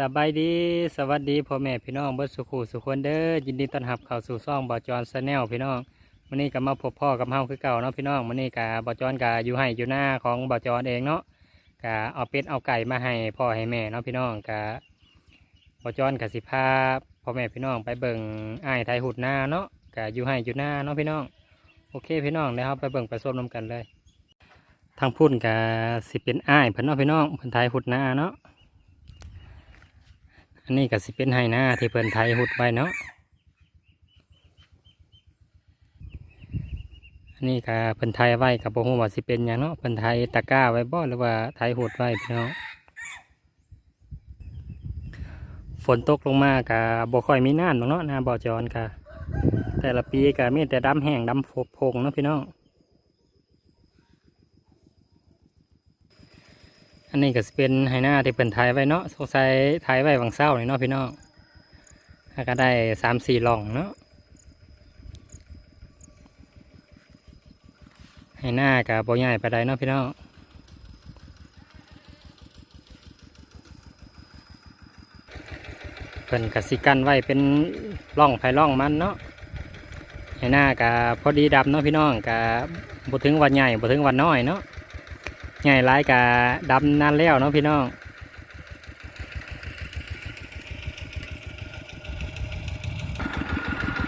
สบายดีสวัสดีพ่อแม่พี่น้องเบิดสุขุสุขคนเด้อยินดีต้อนรับเข้าสู่ซ่องบอจอนชาแนลพี่น้องวันนี้ก็มาพบพ่อกับเฮาคือเก่าเนาะพี่น้องวันนี้กับบอจอนกะอยู่ให้อยู่หน้าของบอจอนเองเนาะกะเอาเป็ดเอาไก่มาให้พ่อให้แม่เนาะพี่น้องกะบบอจอนกะสิพาพ่อแม่พี่น้องไปเบิ่งอ้ายไทยหุดหน้าเนาะกะอยู่ให้อยู่หน้าเนาะพี่น้องโอเคพี่น้องเดี๋ยวเราไปเบิ่งไปส้มน้ำกันเลย ทางพุ่นกะสิเป็นอ้ายเพิ่นเนาะพี่น้องเพิ่นไทยหุดหน้าเนาะ อันนี้ก็สิเป็นไฮนาที่เพิ่นไทยหุดไว้เนาะอันนี้ก็เพิ่นไทยไว้กับบ่ฮู้ว่าสิเป็นหยังเนาะเพิ่นไทยตะก้าไว้บ่หรือว่าไทยหุดไว้พี่น้องฝนตกลงมาก็บ่ค่อยมีน้ำหรอกเนาะนาบ่อจอนก็แต่ละปีก็มีแต่ดำแห้งดำโพงเนาะพี่น้อง อันนี้ก็สิเป็นไฮหน้าที่เพิ่นถ่ายไว้เนาะสงสัยถ่ายไว้วังเศร้านี่เนาะพี่น้องก็ได้สามสี่หล่องเนาะไฮหน้ากับโบใหญ่ไปได้เนาะพี่น้องเพิ่นกสิกันไว้เป็นร่องไผ่ร่องมันเนาะไฮหน้ากับพอดีดำเนาะพี่น้องกับบ่ถึงวันใหญ่บ่ถึงวันน้อยเนาะ ใหญ่ร้ายกะดำนานแล้วเนาะพี่น้อง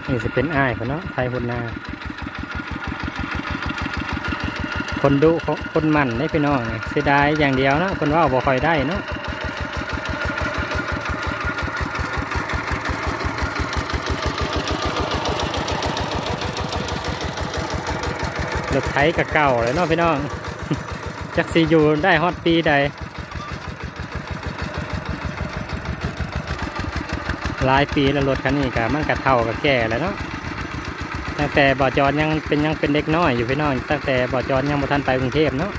นี่จะเป็นอ้ายคนเนาะไทยคนนาคนดุคนมันได้พี่น้องเสียดายอย่างเดียวเนาะคนว่าบ่คอยได้เนาะรถไถกับเก่าเลยเนาะพี่น้อง จักสีอยู่ได้ฮอตปีใด หลายปีแล้วรถคันนี้กะมันกะเท่ากับแก่แล้วเนาะตั้งแต่บ่อจอนยังเป็นยังเป็นเด็กน้อยอยู่พี่น้องตั้งแต่บ่อจอนยังบ่ทันไปกรุงเทพเนาะ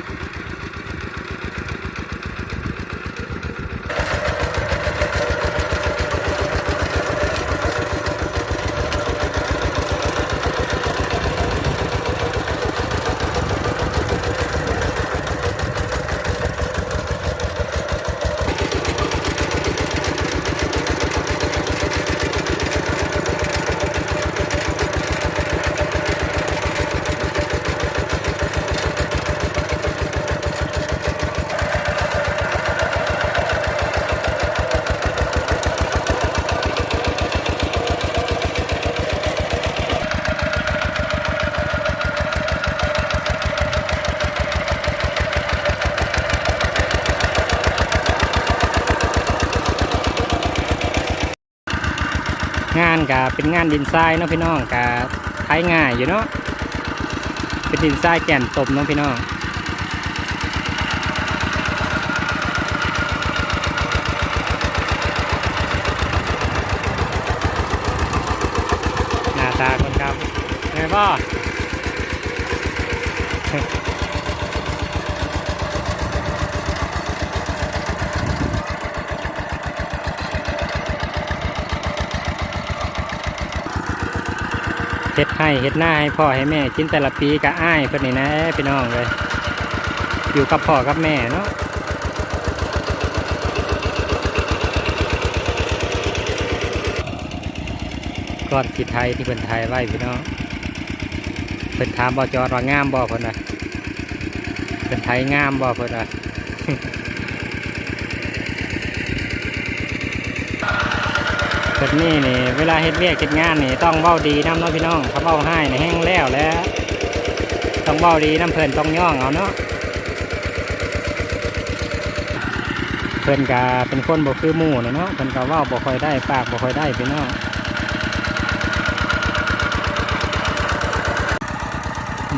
งานก็เป็นงานดินทรายเนาะพี่น้องก็ใช้ง่ายอยู่เนาะเป็นดินทรายแก่นตมเนาะพี่น้องหน้าตาคนครับไงบ่ เฮ็ดให้เฮ็ดหน้าให้พ่อให้แม่กินแต่ละปีก็อ้ายเพิ่นนี่นะพี่น้องเลย อยู่กับพ่อกับแม่เนาะก้อนขีดไทยที่เพิ่นไทยไว้พี่น้องเพิ่นถามบ่จอดว่างามบ่เพิ่นนะเพิ่นไทยงามบ่เพิ่นนะ แบบนี้นี่เวลาเฮ็ดเวียกเฮ็ดงานนี่ต้องเว้าดีน้ำเนาะพี่น้องเขาเว้าให้นี่แห้งแล้วแล้วต้องเว้าดีน้ำเพิ่นต้องย่องเอาเนาะเพิ่นก็เป็นคนบ่คือหมู่เนาะเพิ่นก็เว้าบ่ค่อยได้ปากบ่ค่อยได้พี่น้อง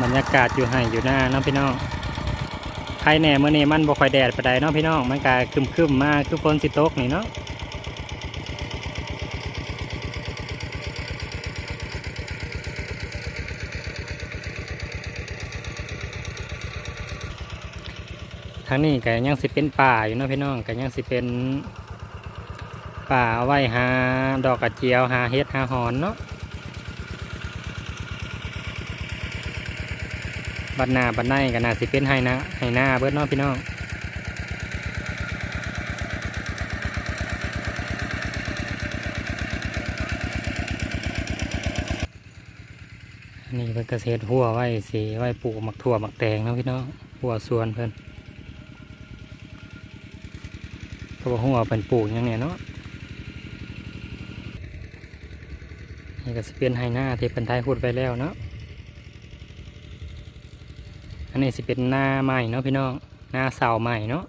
บรรยากาศอยู่ให้อยู่หน้าเนาะพี่น้องใครแน่มื้อนี้มันบ่ค่อยแดดปานใดเนาะพี่น้องมันก็ครึมๆมาคือฝนสิตกนี่เนาะางนี้ก็ยังสิเป็นป่าอยู่เนาะพี่น้องก็ยังสิเป็นป่าไว้หาดอกกระเจียวหาเฮ็ดหาหอนเนาะบัดหนาบัดในก็น่าสิเป็นให้นะให้หน้าเบิดเนาะพี่น้องนี่เป็นเกษตรหัวไว้สีไว้ปลูกหมักถั่วหมักแตงนะพี่น้องหัวสวนเพื่อน ก็บอกหัวเป็นปลูกหยังเนี่ยเนาะนี่ก็สเปียนไฮหน้าที่เป็นไทยพูดไปแล้วเนาะอันนี้สิเป็นหน้าใหม่เนาะพี่น้องหน้าเสาใหม่เนาะ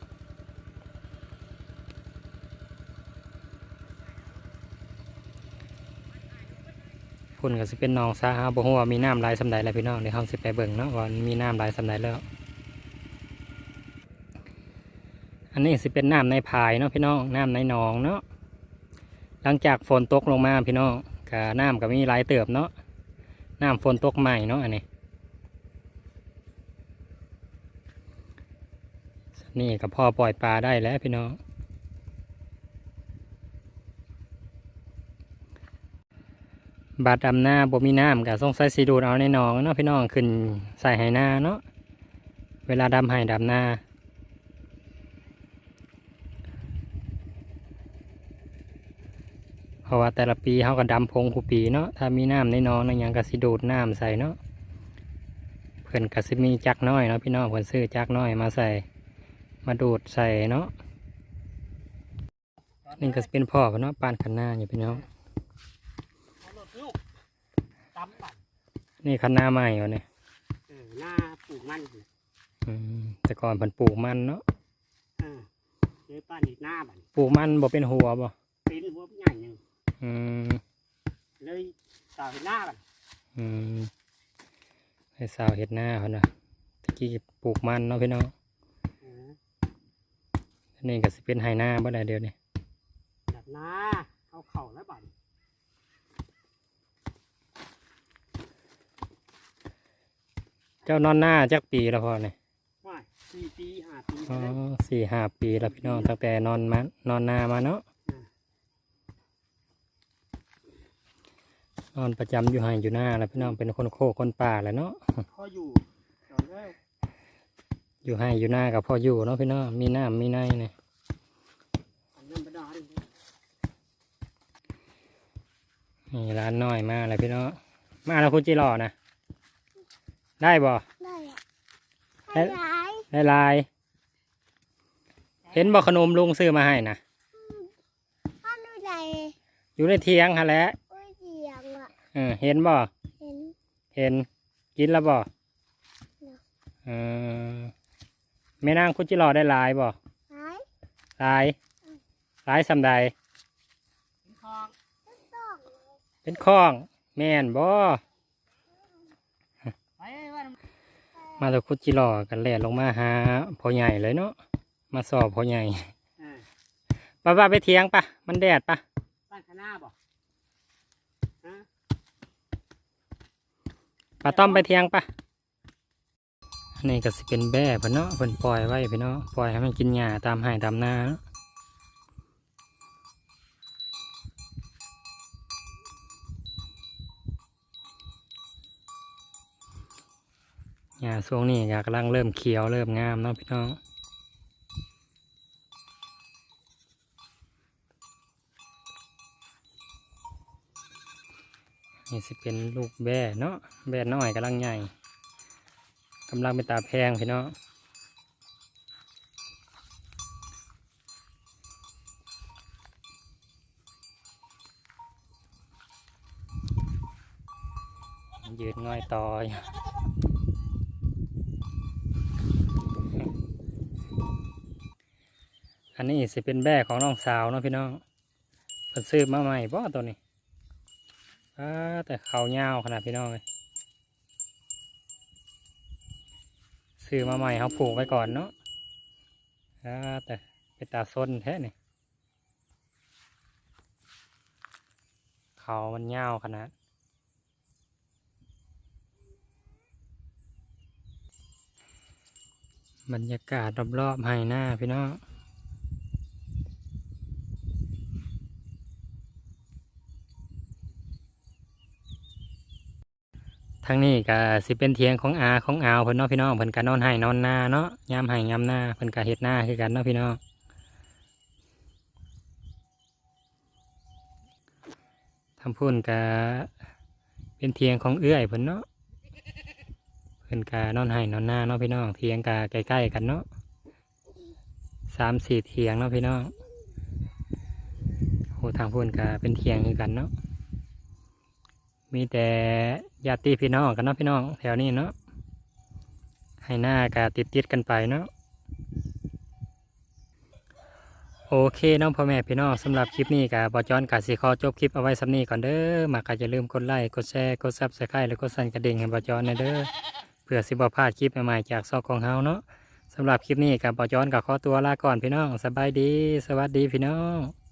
พุ่นก็สิเป็นหนองซาฮาบ่ฮู้ว่ามีน้ำลายสำใดแล้วพี่น้องเดี๋ยวเฮาสิไปเบิ่งเนาะว่ามีน้ำลายสำใดแล้ว อันนี้สิเป็นน้ำในพายเนาะพี่น้องน้ำในหนองเนาะหลังจากฝนตกลงมาพี่น้องก็น้ำก็มีหลายเติบเนาะน้ำฝนตกใหม่เนาะอันนี้นี่ก็พอปล่อยปลาได้แล้วพี่น้องบาดดำหน้าบ่มีน้ำก็สงสัยสีดูดเอาในหนองเนาะพี่น้องขึ้นใส่ไหหน้าเนาะเวลาดำไหดำหน้า เพ ราะว่าแต่ละปีเขาก็ดำพงคูปีเนาะถ้ามีน้ำในหนองในหยังก็สิดูดน้ำใส่เนาะเพื่อนก็สิมีจักน้อยเนาะพี่น้องเพื่อนซื้อจักน้อยมาใส่มาดูดใส่เนาะนี่ก็สิเป็นพ่อเพิ่นเนาะปานขันหน้าอยู่พี่น้องเอารถลูกตำบั่นนี่ขันหน้าใหม่วะเนี่ยเออหน้าปลูกมันอยู่อืมแต่ก่อนเพิ่นปลูกมันเนาะเออเดี๋ยวป้าอีกหน้าบั่นปลูกมันบ่เป็นหัวบ่เป็นหัวใหญ่หนึ่ง อืมเลยสาวหน้าบั่นอืมให้สาวเห็ดหน้าเขานะตะกี้ปลูกมันเนาะพี่น้องเอออันนี่ก็สิเป็นไฮหน้าบ่ได้เดียวนี่ดับหน้าเอาเข่าแล้วบั่นเจ้านอนหน้าจักปีแล้วพอเนี่ย ว่าสี่ปีห้าปีอ๋อแล้วสี่ห้าปีแล้วพี่น้องตั้งแต่นอนมานอนนามาเนาะ นอนประจำอยู่ไห้อยู่หน้าแล้วพี่น้องเป็นคนโคกคนป่าแหล้วเนาะพออยู่ตอนแรกอยู่ไห้อยู่หน้ากับพ่ออยู่เนาะพี่น้องมีน้ำมีในเนี่ยอันนั้นไม่ได้นี่ร้านน้อยมาแล้วพี่น้องมาแล้วคุณจิรอนะได้บ่ได้อะเอ๊ะให้ร้ายได้ลาย เห็นบ่ขนมลุงซื้อมาให้นะ พ่อดูใจอยู่ในเทียงฮะแหล้ว โอ้ยเสียงอะ เออเห็นบ่เห็นเห็นกินแล้วบ่เนาะเออแม่นางคุณจิรอได้ลายบ่ร้ายลายลายสำใดคลองต้องเป็นข้องแม่นบ่ไปว่ามาตะคุดจิหล่อกันแล่นลงมาหาพ่อใหญ่เลยเนาะมาสอบพ่อใหญ่เออป้าป้าไปเทียงปะมันแดดปะบ้านข้างหน้าบ่ฮะ ปลาต้อมไปเทียงปะนี่ก็สิเป็นแบ่พี่เนาะเพิ่นปล่อยไว้พี่เนาะปล่อยให้มันกินหญ้าตามไห้ตามนาเนาะหญ้าช่วงนี้ก็กำลังเริ่มเขียวเริ่มงามเนาะพี่น้อง นี่สิเป็นลูกแบ่เนาะแบ่น้อยกำลังใหญ่กำลังเป็นตาแพงพี่เนาะยืนง่อยต่อยอันนี้สิเป็นแบ่ของน้องสาวเนาะพี่น้องเพิ่นซื้อมาใหม่บ่ตัวนี้ อ่าแต่เขาเงาวขนาดพี่น้องเลยซื้อมาใหม่เขาปลูกไว้ก่อนเนาะอ่าแต่เป็นตาส้นแท้นี่เขามันเงาวขนาดบรรยากาศรอบๆให้หน้าพี่น้อง ทางนี้ก็สิเป็นเทียงของอาของอาวเพิ่นเนาะพี่น้องเพิ่นก็นอนให้นอนหน้าเนาะยามให้ยามหน้าเพิ่นก็เฮ็ดหน้าคือกันเนาะพี่น้องทำพุ่นก็เป็นเทียงของเอื้อยเพิ่นเนาะเพิ่นกานอนให้นอนหน้าเนาะพี่น้องเถียงกาใกล้ๆกันเนาะสามสี่เถียงเนาะพี่น้องโอทางพูนกาเป็นเถียงคือกันเนาะมีแต่ ญาติพี่น้องกันเนาะพี่น้องแถวนี้เนาะให้หน้ากาติดติดกันไปเนาะโอเคน้องพ่อแม่พี่น้องสำหรับคลิปนี้กับบอจอนกาสิขอจบคลิปเอาไว้สำนี้ก่อนเด้อมากก็อย่าลืมกดไลค์กดแชร์กดซับสไครต์แล้วก็สั่นกระดิ่งให้บอจอนนะเด้อเพื่อสิบพลาดคลิปใหม่ๆจากซอกของเฮาเนาะสำหรับคลิปนี้กับบอจอนกับขอตัวลาก่อนพี่น้องสบายดี สวัสดีพี่น้อง